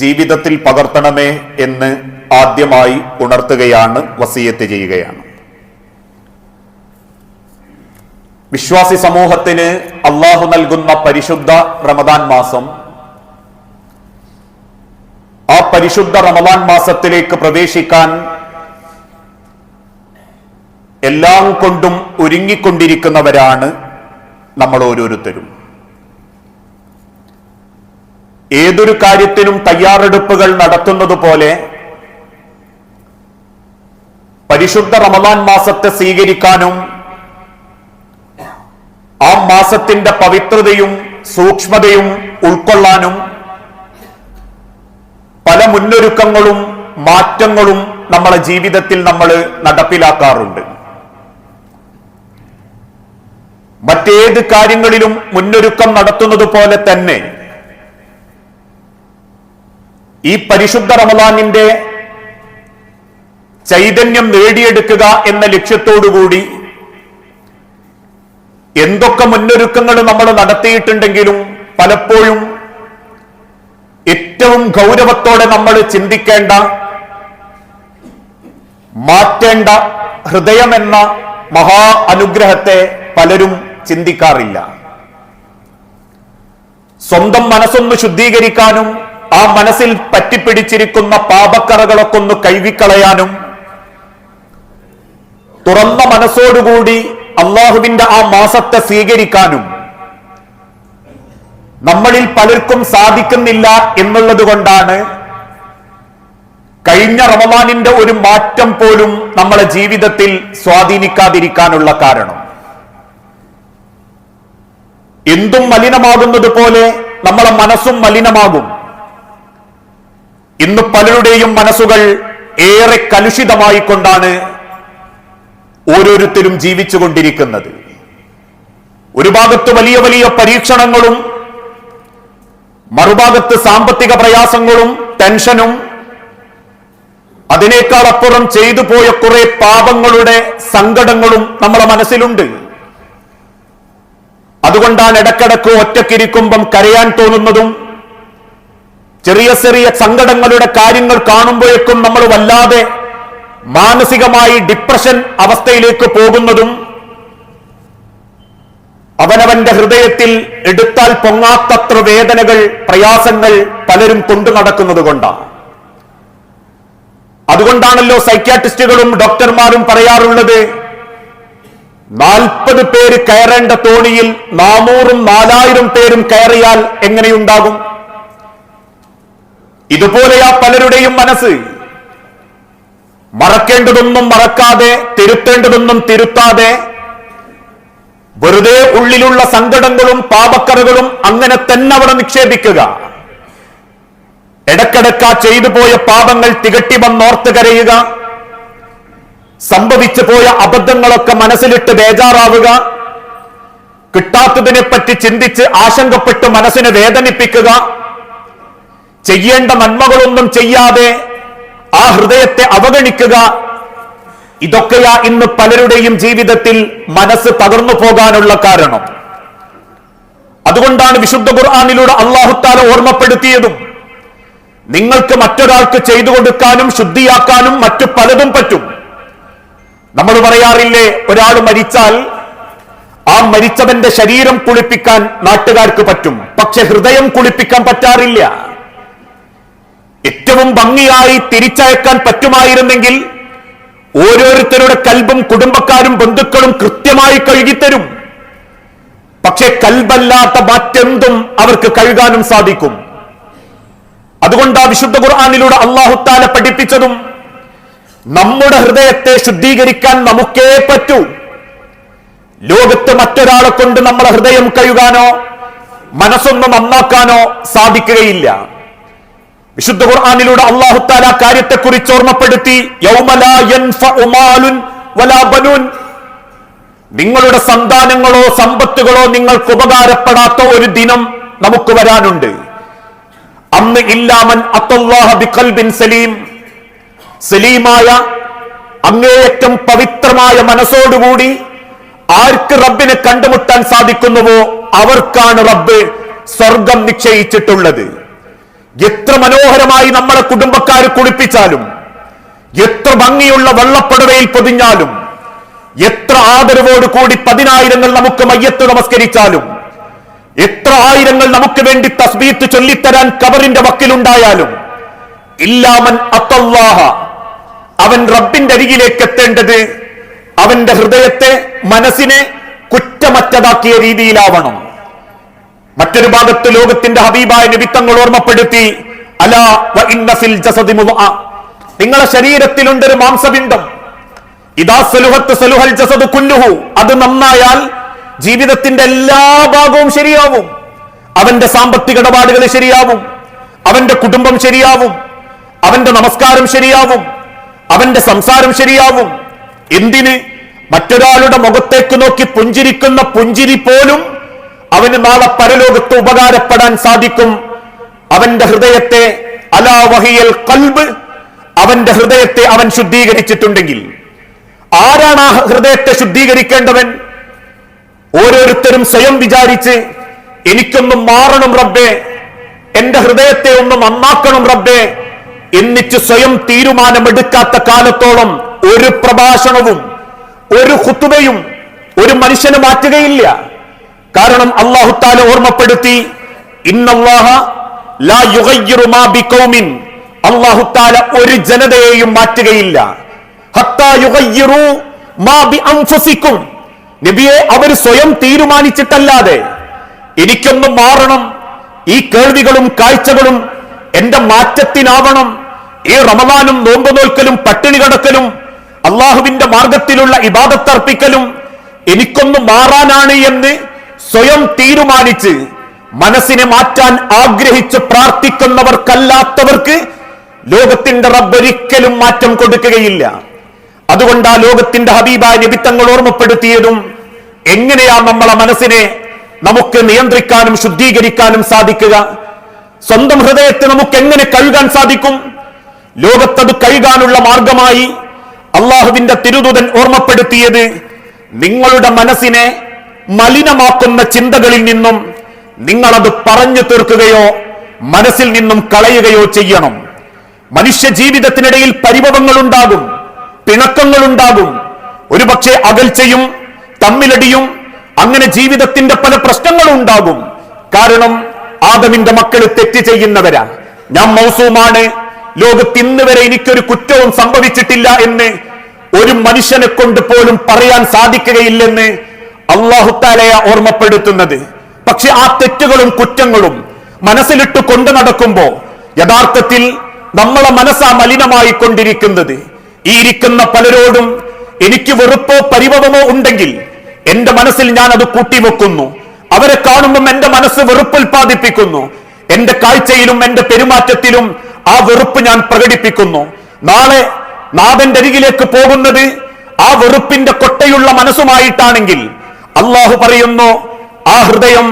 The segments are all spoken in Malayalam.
ജീവിതത്തിൽ പകർത്തണമേ എന്ന് ആദ്യമായി ഉണർത്തുകയാണ് വസീയത്ത് ചെയ്യുകയാണ്. വിശ്വാസി സമൂഹത്തിന് അള്ളാഹു നൽകുന്ന പരിശുദ്ധ റമദാൻ മാസം ആ പരിശുദ്ധ റമദാൻ മാസത്തിലേക്ക് പ്രവേശിക്കാൻ എല്ലാം കൊണ്ടും ഒരുങ്ങിക്കൊണ്ടിരിക്കുന്നവരാണ് നമ്മൾ ഓരോരുത്തരും. ഏതൊരു കാര്യത്തിനും തയ്യാറെടുപ്പുകൾ നടത്തുന്നത് പോലെ പരിശുദ്ധ റമദാൻ മാസത്തെ സ്വീകരിക്കാനും ആ മാസത്തിന്റെ പവിത്രതയും സൂക്ഷ്മതയും ഉൾക്കൊള്ളാനും പല മുന്നൊരുക്കങ്ങളും മാറ്റങ്ങളും നമ്മളെ ജീവിതത്തിൽ നമ്മൾ നടപ്പിലാക്കാറുണ്ട്. മറ്റേത് കാര്യങ്ങളിലും മുന്നൊരുക്കം നടത്തുന്നത് പോലെ തന്നെ ഈ പരിശുദ്ധ റമദാനിന്റെ ചൈതന്യം നേടിയെടുക്കുക എന്ന ലക്ഷ്യത്തോടുകൂടി എന്തൊക്കെ മുന്നൊരുക്കങ്ങൾ നമ്മൾ നടത്തിയിട്ടുണ്ടെങ്കിലും പലപ്പോഴും ഏറ്റവും ഗൗരവത്തോടെ നമ്മൾ ചിന്തിക്കേണ്ട മാറ്റേണ്ട ഹൃദയമെന്ന മഹാ അനുഗ്രഹത്തെ പലരും ചിന്തിക്കാറില്ല. സ്വന്തം മനസ്സൊന്ന് ശുദ്ധീകരിക്കാനും ആ മനസ്സിൽ പറ്റിപ്പിടിച്ചിരിക്കുന്ന പാപക്കറകളൊക്കെ ഒന്ന് കഴുകിക്കളയാനും തുറന്ന മനസ്സോടുകൂടി അള്ളാഹുവിന്റെ ആ മാസത്തെ സ്വീകരിക്കാനും നമ്മളിൽ പലർക്കും സാധിക്കുന്നില്ല എന്നുള്ളത് കൊണ്ടാണ് കഴിഞ്ഞ റമദാനിന്റെ ഒരു മാറ്റം പോലും നമ്മളെ ജീവിതത്തിൽ സ്വാധീനിക്കാതിരിക്കാനുള്ള കാരണം. എന്തും മലിനമാകുന്നത് പോലെ നമ്മളെ മനസ്സും മലിനമാകും. ഇന്ന് പലരുടെയും മനസ്സുകൾ ഏറെ കലുഷിതമായി കൊണ്ടാണ് ഓരോരുത്തരും ജീവിച്ചുകൊണ്ടിരിക്കുന്നത്. ഒരു ഭാഗത്ത് വലിയ വലിയ പരീക്ഷണങ്ങളും മറുഭാഗത്ത് സാമ്പത്തിക പ്രയാസങ്ങളും ടെൻഷനും അതിനേക്കാൾ അപ്പുറം ചെയ്തു പോയ കുറെ പാപങ്ങളുടെ സങ്കടങ്ങളും നമ്മുടെ മനസ്സിലുണ്ട്. അതുകൊണ്ടാണ് ഇടക്കിടക്ക് ഒറ്റക്കിരിക്കുമ്പം കരയാൻ തോന്നുന്നതും ചെറിയ ചെറിയ സങ്കടങ്ങളുടെ കാര്യങ്ങൾ കാണുമ്പോഴേക്കും നമ്മൾ വല്ലാതെ മാനസികമായി ഡിപ്രഷൻ അവസ്ഥയിലേക്ക് പോകുന്നതും അവനവന്റെ ഹൃദയത്തിൽ എടുത്താൽ പൊങ്ങാത്തത്ര വേദനകൾ പ്രയാസങ്ങൾ പലരും കൊണ്ടു നടക്കുന്നത് കൊണ്ടാണ്. അതുകൊണ്ടാണല്ലോ സൈക്യാട്രിസ്റ്റുകളും ഡോക്ടർമാരും പറയാറുള്ളത് നാൽപ്പത് പേര് കയറേണ്ട തോണിയിൽ നാനൂറും നാലായിരം പേരും കയറിയാൽ എങ്ങനെയുണ്ടാകും? ഇതുപോലെയാ പലരുടെയും മനസ്സ്. മറക്കേണ്ടതൊന്നും മറക്കാതെ തിരുത്തേണ്ടതൊന്നും തിരുത്താതെ വെറുതെ ഉള്ളിലുള്ള സങ്കടങ്ങളും പാപക്കറകളും അങ്ങനെ തന്നെ അവിടെ നിക്ഷേപിക്കുക. ഇടക്കിടക്ക ചെയ്തു പോയ പാപങ്ങൾ തികട്ടി വന്നോർത്ത് കരയുക. സംഭവിച്ചു പോയ അബദ്ധങ്ങളൊക്കെ മനസ്സിലിട്ട് ബേജാറാവുക. കിട്ടാത്തതിനെ പറ്റി ചിന്തിച്ച് ആശങ്കപ്പെട്ട് മനസ്സിനെ വേദനിപ്പിക്കുക. ചെയ്യേണ്ട നന്മകളൊന്നും ചെയ്യാതെ ആ ഹൃദയത്തെ അവഗണിക്കുക. ഇതൊക്കെയാ ഇന്ന് പലരുടെയും ജീവിതത്തിൽ മനസ്സ് തകർന്നു പോകാനുള്ള കാരണം. അതുകൊണ്ടാണ് വിശുദ്ധ ഖുർആാനിലൂടെ അള്ളാഹുത്താല ഓർമ്മപ്പെടുത്തിയതും നിങ്ങൾക്ക് മറ്റൊരാൾക്ക് ചെയ്തു കൊടുക്കാനും ശുദ്ധിയാക്കാനും മറ്റു പലതും പറ്റും. നമ്മൾ പറയാറില്ലേ ഒരാൾ മരിച്ചാൽ ആ മരിച്ചവന്റെ ശരീരം കുളിപ്പിക്കാൻ നാട്ടുകാർക്ക് പറ്റും. പക്ഷെ ഹൃദയം കുളിപ്പിക്കാൻ പറ്റാറില്ല. ഏറ്റവും ഭംഗിയായി തിരിച്ചയക്കാൻ പറ്റുമായിരുന്നെങ്കിൽ ഓരോരുത്തരുടെ കൽബും കുടുംബക്കാരും ബന്ധുക്കളും കൃത്യമായി കഴുകിത്തരും. പക്ഷെ കൽബല്ലാത്ത മറ്റെന്തും അവർക്ക് കഴുകാനും സാധിക്കും. അതുകൊണ്ട് ആ വിശുദ്ധ ഖുർആാനിലൂടെ അള്ളാഹുത്താല പഠിപ്പിച്ചതും നമ്മുടെ ഹൃദയത്തെ ശുദ്ധീകരിക്കാൻ നമുക്കേ പറ്റൂ. ലോകത്ത് മറ്റൊരാളെ കൊണ്ട് നമ്മളെ ഹൃദയം കഴുകാനോ മനസ്സൊന്ന് നന്നാക്കാനോ സാധിക്കുകയില്ല. വിശുദ്ധ ഖുർആാനിലൂടെ അള്ളാഹു താല കാര്യത്തെക്കുറിച്ച് ഓർമ്മപ്പെടുത്തി നിങ്ങളുടെ സന്താനങ്ങളോ സമ്പത്തുകളോ നിങ്ങൾക്ക് ഉപകാരപ്പെടാത്ത ഒരു ദിനം നമുക്ക് വരാനുണ്ട്. അന്ന് ഇല്ലാമൻ ബിഖൽബിൻ സലീം. സലീമായ അങ്ങേയറ്റം പവിത്രമായ മനസ്സോടുകൂടി ആർക്ക് റബ്ബിനെ കണ്ടുമുട്ടാൻ സാധിക്കുന്നുവോ അവർക്കാണ് റബ്ബ് സ്വർഗം നിശ്ചയിച്ചിട്ടുള്ളത്. എത്ര മനോഹരമായി നമ്മളെ കുടുംബക്കാർ കുളിപ്പിച്ചാലും എത്ര ഭംഗിയുള്ള വെള്ളപ്പടവയിൽ പൊതിഞ്ഞാലും എത്ര ആദരവോട് കൂടി പതിനായിരങ്ങൾ നമുക്ക് മയ്യത്ത് നമസ്കരിച്ചാലും എത്ര ആയിരങ്ങൾ നമുക്ക് വേണ്ടി തസ്ബീത്ത് ചൊല്ലിത്തരാൻ കബറിന്റെ വക്കിലുണ്ടായാലും ഇല്ലാമൻ അത്തല്ലാഹ അവൻ റബ്ബിന്റെ അരികിലേക്ക് എത്തേണ്ടത് അവന്റെ ഹൃദയത്തെ മനസ്സിനെ കുറ്റമറ്റതാക്കിയ രീതിയിലാവണം. മറ്റൊരു ഭാഗത്ത് ലോകത്തിന്റെ ഹബീബായ നിമിത്തങ്ങൾ ഓർമ്മപ്പെടുത്തി അലാ ജസദി നിങ്ങളുടെ നിങ്ങളെ ശരീരത്തിലുണ്ട് ഒരു മാംസബിന്ദം ഇതാ സലുഹത്ത് സലുഹൽ ജസദ് കുല്ലുഹു. അത് നന്നായാൽ ജീവിതത്തിന്റെ എല്ലാ ഭാഗവും ശരിയാവും. അവന്റെ സാമ്പത്തിക ഇടപാടുകൾ ശരിയാവും. അവന്റെ കുടുംബം ശരിയാവും. അവന്റെ നമസ്കാരം ശരിയാവും. അവന്റെ സംസാരം ശരിയാവും. എന്തിന്? മറ്റൊരാളുടെ മുഖത്തേക്ക് നോക്കി പുഞ്ചിരിക്കുന്ന പുഞ്ചിരി പോലും അവന് നാളെ പരലോകത്ത് ഉപകാരപ്പെടാൻ സാധിക്കും. അവന്റെ ഹൃദയത്തെ അലാ വഹിയൽ കൽബ് അവന്റെ ഹൃദയത്തെ അവൻ ശുദ്ധീകരിച്ചിട്ടുണ്ടെങ്കിൽ. ആരാണ് ആ ഹൃദയത്തെ ശുദ്ധീകരിക്കേണ്ടവൻ? ഓരോരുത്തരും സ്വയം വിചാരിച്ച് എനിക്കൊന്നും മാറണം റബ്ബേ എന്റെ ഹൃദയത്തെ ഒന്ന് നന്നാക്കണം റബ്ബേ എന്നിച്ച് സ്വയം തീരുമാനമെടുക്കാത്ത കാലത്തോളം ഒരു പ്രഭാഷണവും ഒരു കുത്തുകയും ഒരു മനുഷ്യന് മാറ്റുകയില്ല. കാരണം അള്ളാഹു താല ഓർമ്മപ്പെടുത്തി ഇന്നല്ലാഹ ലാ യുഗയ്യിറു മാ ബിഖൗമിൻ. അള്ളാഹു താല ഒരു ജനതയെയും മാറ്റുകയില്ല. നബിയെ അവർ സ്വയം തീരുമാനിച്ചിട്ടല്ലാതെ എനിക്കൊന്ന് മാറണം ഈ കേൾവികളും കാഴ്ചകളും എന്റെ മാറ്റത്തിനാവണം ഈ റമദാനും നോമ്പ് നോൽക്കലും പട്ടിണി കടക്കലും അള്ളാഹുവിന്റെ മാർഗത്തിലുള്ള ഇബാദത്തർപ്പിക്കലും എനിക്കൊന്ന് മാറാനാണ് എന്ന് സ്വയം തീരുമാനിച്ച് മനസ്സിനെ മാറ്റാൻ ആഗ്രഹിച്ച് പ്രാർത്ഥിക്കുന്നവർക്കല്ലാത്തവർക്ക് ലോകത്തിന്റെ റബ്ബൊരിക്കലും മാറ്റം കൊടുക്കുകയില്ല. അതുകൊണ്ട് ആ ലോകത്തിന്റെ ഹബീബായ നിമിത്തങ്ങൾ ഓർമ്മപ്പെടുത്തിയതും എങ്ങനെയാ നമ്മളെ മനസ്സിനെ നമുക്ക് നിയന്ത്രിക്കാനും ശുദ്ധീകരിക്കാനും സാധിക്കുക? സ്വന്തം ഹൃദയത്തെ നമുക്ക് എങ്ങനെ കഴുകാൻ സാധിക്കും? ലോകത്തത് കഴുകാനുള്ള മാർഗമായി അള്ളാഹുവിന്റെ തിരുദൂതൻ ഓർമ്മപ്പെടുത്തിയത് നിങ്ങളുടെ മനസ്സിനെ മലിനമാക്കുന്ന ചിന്തകളിൽ നിന്നും നിങ്ങളത് പറഞ്ഞു തീർക്കുകയോ മനസ്സിൽ നിന്നും കളയുകയോ ചെയ്യണം. മനുഷ്യ ജീവിതത്തിനിടയിൽ പിണക്കങ്ങൾ ഉണ്ടാകും ഒരുപക്ഷെ അകൽച്ചയും തമ്മിലടിയും അങ്ങനെ ജീവിതത്തിന്റെ പല പ്രശ്നങ്ങളും ഉണ്ടാകും കാരണം ആദമിന്റെ മക്കൾ തെറ്റ് ചെയ്യുന്നവരാ. ഞാൻ മൗസൂമാണ്. ലോകത്ത് ഇന്ന് വരെ എനിക്കൊരു കുറ്റവും സംഭവിച്ചിട്ടില്ല എന്ന് ഒരു മനുഷ്യനെ കൊണ്ട് പോലും പറയാൻ സാധിക്കുകയില്ലെന്ന് അള്ളാഹുത്താലയ ഓർമ്മപ്പെടുത്തുന്നത്. പക്ഷെ ആ തെറ്റുകളും കുറ്റങ്ങളും മനസ്സിലിട്ട് കൊണ്ടു നടക്കുമ്പോ യഥാർത്ഥത്തിൽ നമ്മളെ മനസ്സാ മലിനമായി കൊണ്ടിരിക്കുന്നത്. ഈ ഇരിക്കുന്ന പലരോടും എനിക്ക് വെറുപ്പോ പരിഭവമോ ഉണ്ടെങ്കിൽ എന്റെ മനസ്സിൽ ഞാൻ അത് കൂട്ടിവെക്കുന്നു. അവരെ കാണുമ്പം എന്റെ മനസ്സ് വെറുപ്പ് ഉൽപ്പാദിപ്പിക്കുന്നു എന്റെ കാഴ്ചയിലും എന്റെ പെരുമാറ്റത്തിലും ആ വെറുപ്പ് ഞാൻ പ്രകടിപ്പിക്കുന്നു. നാളെ നാഥന്റെ അരികിലേക്ക് പോകുന്നത് ആ വെറുപ്പിന്റെ കൊട്ടയുള്ള മനസ്സുമായിട്ടാണെങ്കിൽ അള്ളാഹു പറയുന്നു ആ ഹൃദയം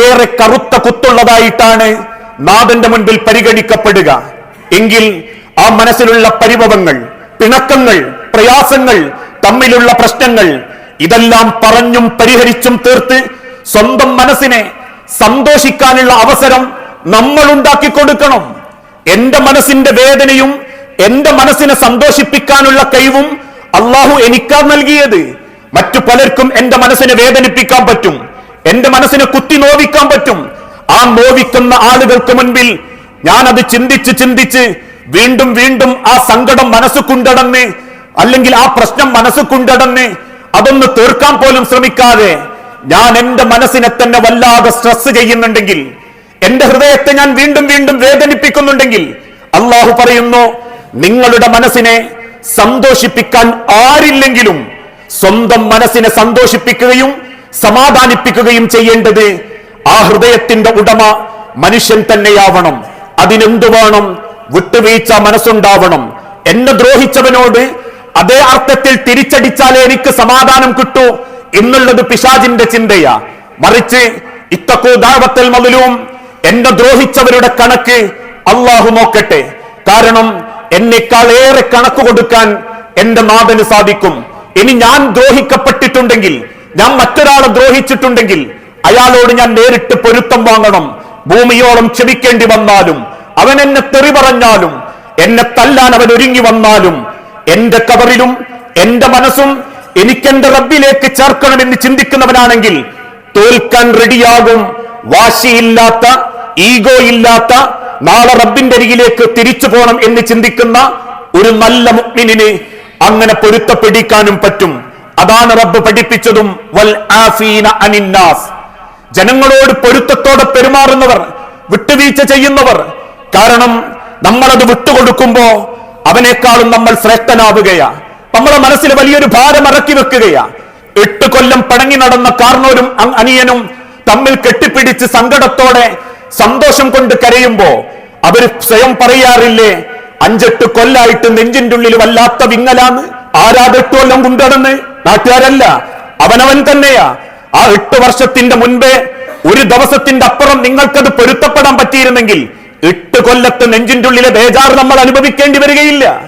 ഏറെ കറുത്ത കുത്തുള്ളതായിട്ടാണ് നാഥന്റെ മുൻപിൽ പരിഗണിക്കപ്പെടുക. എങ്കിൽ ആ മനസ്സിലുള്ള പരിഭവങ്ങൾ പിണക്കങ്ങൾ പ്രയാസങ്ങൾ തമ്മിലുള്ള പ്രശ്നങ്ങൾ ഇതെല്ലാം പറഞ്ഞും പരിഹരിച്ചും തീർത്ത് സ്വന്തം മനസ്സിനെ സന്തോഷിക്കാനുള്ള അവസരം നമ്മൾ ഉണ്ടാക്കി കൊടുക്കണം. എന്റെ മനസ്സിന്റെ വേദനയും എന്റെ മനസ്സിനെ സന്തോഷിപ്പിക്കാനുള്ള കഴിവും അള്ളാഹു എനിക്കാ നൽകിയത്. മറ്റു പലർക്കും എന്റെ മനസ്സിനെ വേദനിപ്പിക്കാൻ പറ്റും. എന്റെ മനസ്സിനെ കുത്തി നോവിക്കാൻ പറ്റും. ആ നോവിക്കുന്ന ആളുകൾക്ക് മുൻപിൽ ഞാൻ അത് ചിന്തിച്ച് ചിന്തിച്ച് വീണ്ടും വീണ്ടും ആ സങ്കടം മനസ്സ് കൊണ്ടടന്ന് അല്ലെങ്കിൽ ആ പ്രശ്നം മനസ്സ് കൊണ്ടടന്ന് അതൊന്ന് തീർക്കാൻ പോലും ശ്രമിക്കാതെ ഞാൻ എന്റെ മനസ്സിനെ തന്നെ വല്ലാതെ സ്ട്രെസ് ചെയ്യുന്നുണ്ടെങ്കിൽ എന്റെ ഹൃദയത്തെ ഞാൻ വീണ്ടും വീണ്ടും വേദനിപ്പിക്കുന്നുണ്ടെങ്കിൽ അള്ളാഹു പറയുന്നു നിങ്ങളുടെ മനസ്സിനെ സന്തോഷിപ്പിക്കാൻ ആരില്ലെങ്കിലും സ്വന്തം മനസ്സിനെ സന്തോഷിപ്പിക്കുകയും സമാധാനിപ്പിക്കുകയും ചെയ്യേണ്ടത് ആ ഹൃദയത്തിന്റെ ഉടമ മനുഷ്യൻ തന്നെയാവണം. അതിനെന്തു വേണം? വിട്ടുവീഴ്ച മനസ്സുണ്ടാവണം. എന്നെ ദ്രോഹിച്ചവനോട് അതേ അർത്ഥത്തിൽ തിരിച്ചടിച്ചാലേ എനിക്ക് സമാധാനം കിട്ടൂ എന്നുള്ളത് പിശാജിന്റെ ചിന്തയാ. മറിച്ച് ഇത്തക്കോ ദാവത്തൽ മതിലും എന്നെ ദ്രോഹിച്ചവരുടെ കണക്ക് അള്ളാഹു നോക്കട്ടെ. കാരണം എന്നെക്കാൾ ഏറെ കണക്ക് കൊടുക്കാൻ എന്റെ നാഥന് സാധിക്കും. ഇനി ഞാൻ ദ്രോഹിക്കപ്പെട്ടിട്ടുണ്ടെങ്കിൽ ഞാൻ മറ്റൊരാളെ ദ്രോഹിച്ചിട്ടുണ്ടെങ്കിൽ അയാളോട് ഞാൻ നേരിട്ട് പൊരുത്തം വാങ്ങണം. ഭൂമിയോളം ക്ഷമിക്കേണ്ടി വന്നാലും അവൻ എന്നെ തെറി പറഞ്ഞാലും എന്നെ തല്ലാൻ അവൻ ഒരുങ്ങി വന്നാലും എന്റെ കവറിലും എന്റെ മനസ്സും എനിക്കെന്റെ റബ്ബിലേക്ക് ചേർക്കണമെന്ന് ചിന്തിക്കുന്നവനാണെങ്കിൽ തോൽക്കാൻ റെഡിയാകും. വാശിയില്ലാത്ത ഈഗോ ഇല്ലാത്ത നാളെ റബ്ബിന്റെ അരികിലേക്ക് തിരിച്ചു പോകണം എന്ന് ചിന്തിക്കുന്ന ഒരു നല്ല മുഗ്മിനിന് അങ്ങനെ പൊരുത്തപ്പെടിക്കാനും പറ്റും. അതാണ് റബ്ബ് പഠിപ്പിച്ചതും. വൽ ആഫീന അനിന്നാസ്. ജനങ്ങളോട് പൊരുത്തത്തോടെ പെരുമാറുന്നവർ വിട്ടുവീഴ്ച ചെയ്യുന്നവർ. കാരണം നമ്മളത് വിട്ടുകൊടുക്കുമ്പോ അവനേക്കാളും നമ്മൾ ശ്രേഷ്ഠനാവുകയാ. നമ്മളെ മനസ്സിൽ വലിയൊരു ഭാരം ഇറക്കി വെക്കുകയാ. എട്ട് കൊല്ലം പടങ്ങി നടന്ന കാർണോരും അനിയനും തമ്മിൽ കെട്ടിപ്പിടിച്ച് സങ്കടത്തോടെ സന്തോഷം കൊണ്ട് കരയുമ്പോ അവർ സ്വയം പറയാറില്ലേ അഞ്ചെട്ട് കൊല്ലായിട്ട് നെഞ്ചിന്റെ ഉള്ളിൽ വല്ലാത്ത വിങ്ങലാന്ന് ആരാതെട്ട് കൊല്ലം കൊണ്ടുനടന്ന് നാട്ടുകാരല്ല അവനവൻ തന്നെയാ. ആ എട്ട് വർഷത്തിന്റെ മുൻപേ ഒരു ദിവസത്തിന്റെ അപ്പുറം നിങ്ങൾക്കത് പൊരുത്തപ്പെടാൻ പറ്റിയിരുന്നെങ്കിൽ എട്ട് കൊല്ലത്ത് നെഞ്ചിന്റെ ഉള്ളിലെ ബേജാർ നമ്മൾ അനുഭവിക്കേണ്ടി വരികയില്ല.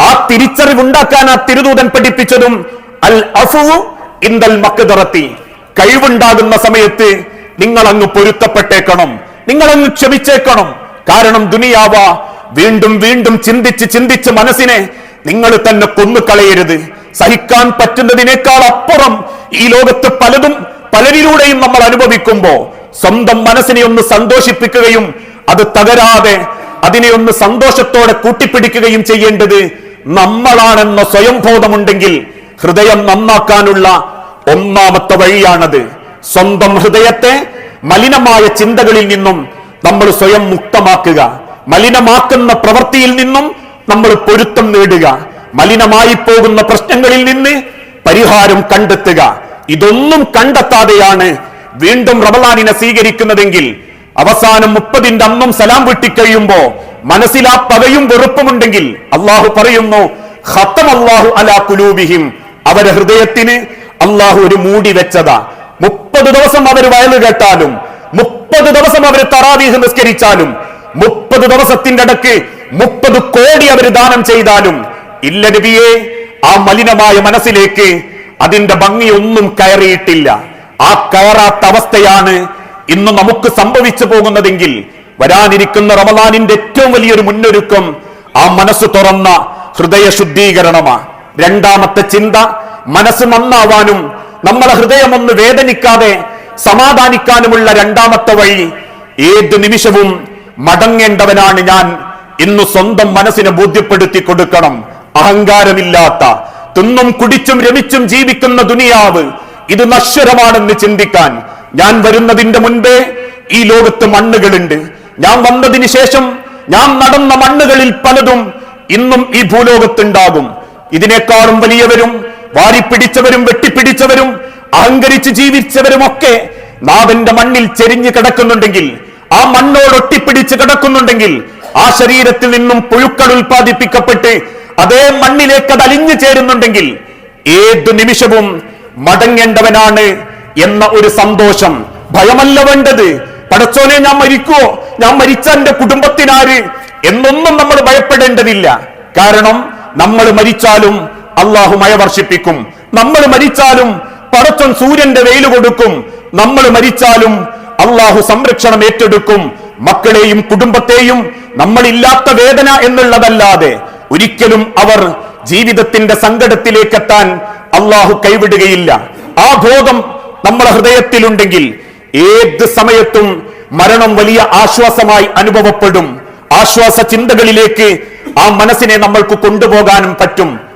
ആ തിരിച്ചറിവുണ്ടാക്കാൻ ആ തിരുദൂതൻ പഠിപ്പിച്ചതും അൽ അഫു ഇന്ദൽ മക്കതറത്തി കഴിവുണ്ടാകുന്ന സമയത്ത് നിങ്ങൾ അങ്ങ് പൊരുത്തപ്പെട്ടേക്കണം. നിങ്ങൾ അങ്ങ് ക്ഷമിച്ചേക്കണം. കാരണം ദുനിയാവ വീണ്ടും വീണ്ടും ചിന്തിച്ച് ചിന്തിച്ച് മനസ്സിനെ നിങ്ങൾ തന്നെ കൊന്നുകളയരുത്. സഹിക്കാൻ പറ്റുന്നതിനേക്കാൾ അപ്പുറം ഈ ലോകത്ത് പലതും പലരിലൂടെയും നമ്മൾ അനുഭവിക്കുമ്പോ സ്വന്തം മനസ്സിനെ ഒന്ന് സന്തോഷിപ്പിക്കുകയും അത് തകരാതെ അതിനെ ഒന്ന് സന്തോഷത്തോടെ കൂട്ടിപ്പിടിക്കുകയും ചെയ്യേണ്ടത് നമ്മളാണെന്ന സ്വയം ബോധമുണ്ടെങ്കിൽ ഹൃദയം നന്നാക്കാനുള്ള ഒന്നാമത്തെ വഴിയാണത്. സ്വന്തം ഹൃദയത്തെ മലിനമായ ചിന്തകളിൽ നിന്നും നമ്മൾ സ്വയം മുക്തമാക്കുക. മലിനമാക്കുന്ന പ്രവൃത്തിയിൽ നിന്നും നമ്മൾ പൊരുത്തം നേടുക. മലിനമായി പോകുന്ന പ്രശ്നങ്ങളിൽ നിന്ന് പരിഹാരം കണ്ടെത്തുക. ഇതൊന്നും കണ്ടെത്താതെയാണ് വീണ്ടും റമലാനിനെ സ്വീകരിക്കുന്നതെങ്കിൽ അവസാനം മുപ്പതിന്റെ അന്നും സലാം വെട്ടിക്കഴിയുമ്പോ മനസ്സിൽ ആ പകയും വെറുപ്പുമുണ്ടെങ്കിൽ അള്ളാഹു പറയുന്നു ഖത്തം അള്ളാഹു അലാ കുലൂബിഹിം അവരെ ഹൃദയത്തിന് അള്ളാഹു ഒരു മൂടി വെച്ചതാ. മുപ്പത് ദിവസം അവർ വയലു കേട്ടാലും മുപ്പത് ദിവസം അവർ തറാവീഹ് നിസ്കരിച്ചാലും മുപ്പത് ദിവസത്തിന്റെ ഇടയ്ക്ക് മുപ്പത് കോടി അവർ ദാനം ചെയ്താലും ഇല്ല നബിയെ ആ മലിനമായ മനസ്സിലേക്ക് അതിന്റെ ഭംഗിയൊന്നും കയറിയിട്ടില്ല. ആ കയറാത്ത അവസ്ഥയാണ് ഇന്ന് നമുക്ക് സംഭവിച്ചു പോകുന്നതെങ്കിൽ വരാനിരിക്കുന്ന റമദാനിന്റെ ഏറ്റവും വലിയൊരു മുന്നൊരുക്കം ആ മനസ്സ് തുറന്ന ഹൃദയ ശുദ്ധീകരണമാണ് രണ്ടാമത്തെ ചിന്ത മനസ്സ് നന്നാവാനും നമ്മളെ ഹൃദയമൊന്ന് വേദനിക്കാതെ സമാധാനിക്കാനുമുള്ള രണ്ടാമത്തെ വഴി ഏത് നിമിഷവും മടങ്ങേണ്ടവനാണ് ഞാൻ. ഇന്ന് സ്വന്തം മനസ്സിനെ ബോധ്യപ്പെടുത്തി കൊടുക്കണം. അഹങ്കാരമില്ലാത്ത തിന്നും കുടിച്ചും രമിച്ചും ജീവിക്കുന്ന ദുനിയാവ് ഇത് നശ്വരമാണെന്ന് ചിന്തിക്കാൻ ഞാൻ വരുന്നതിന്റെ മുൻപേ ഈ ലോകത്ത് മണ്ണുകളുണ്ട്. ഞാൻ വന്നതിന് ശേഷം ഞാൻ നടന്ന മണ്ണുകളിൽ പലതും ഇന്നും ഈ ഭൂലോകത്തുണ്ടാകും. ഇതിനേക്കാളും വലിയവരും വാരിപ്പിടിച്ചവരും വെട്ടിപ്പിടിച്ചവരും അഹങ്കരിച്ച് ജീവിച്ചവരുമൊക്കെ നാവിന്റെ മണ്ണിൽ ചെരിഞ്ഞു കിടക്കുന്നുണ്ടെങ്കിൽ ആ മണ്ണോട് ഒട്ടിപ്പിടിച്ച് കിടക്കുന്നുണ്ടെങ്കിൽ ആ ശരീരത്തിൽ നിന്നും പുഴുക്കൾ ഉൽപ്പാദിപ്പിക്കപ്പെട്ട് അതേ മണ്ണിലേക്ക് അത് അലിഞ്ഞു ചേരുന്നുണ്ടെങ്കിൽ ഏതു നിമിഷവും മടങ്ങേണ്ടവനാണ് എന്ന ഒരു സന്തോഷം. ഭയമല്ല വേണ്ടത്. പടച്ചോനെ ഞാൻ മരിക്കുവോ? ഞാൻ മരിച്ച എന്റെ കുടുംബത്തിനാര്? എന്നൊന്നും നമ്മൾ ഭയപ്പെടേണ്ടതില്ല. കാരണം നമ്മൾ മരിച്ചാലും അള്ളാഹു മഴ വർഷിപ്പിക്കും. നമ്മൾ മരിച്ചാലും പടച്ചോൻ സൂര്യന്റെ വെയിൽ കൊടുക്കും. നമ്മൾ മരിച്ചാലും അള്ളാഹു സംരക്ഷണം ഏറ്റെടുക്കും. മക്കളെയും കുടുംബത്തെയും നമ്മളില്ലാത്ത വേദന എന്നുള്ളതല്ലാതെ ഒരിക്കലും അവർ ജീവിതത്തിന്റെ സങ്കടത്തിലേക്കെത്താൻ അള്ളാഹു കൈവിടുകയില്ല. ആ ബോധം നമ്മളെ ഹൃദയത്തിലുണ്ടെങ്കിൽ ഏത് സമയത്തും മരണം വലിയ ആശ്വാസമായി അനുഭവപ്പെടും. ആശ്വാസ ചിന്തകളിലേക്ക് ആ മനസ്സിനെ നമ്മൾക്ക് കൊണ്ടുപോകാനും പറ്റും.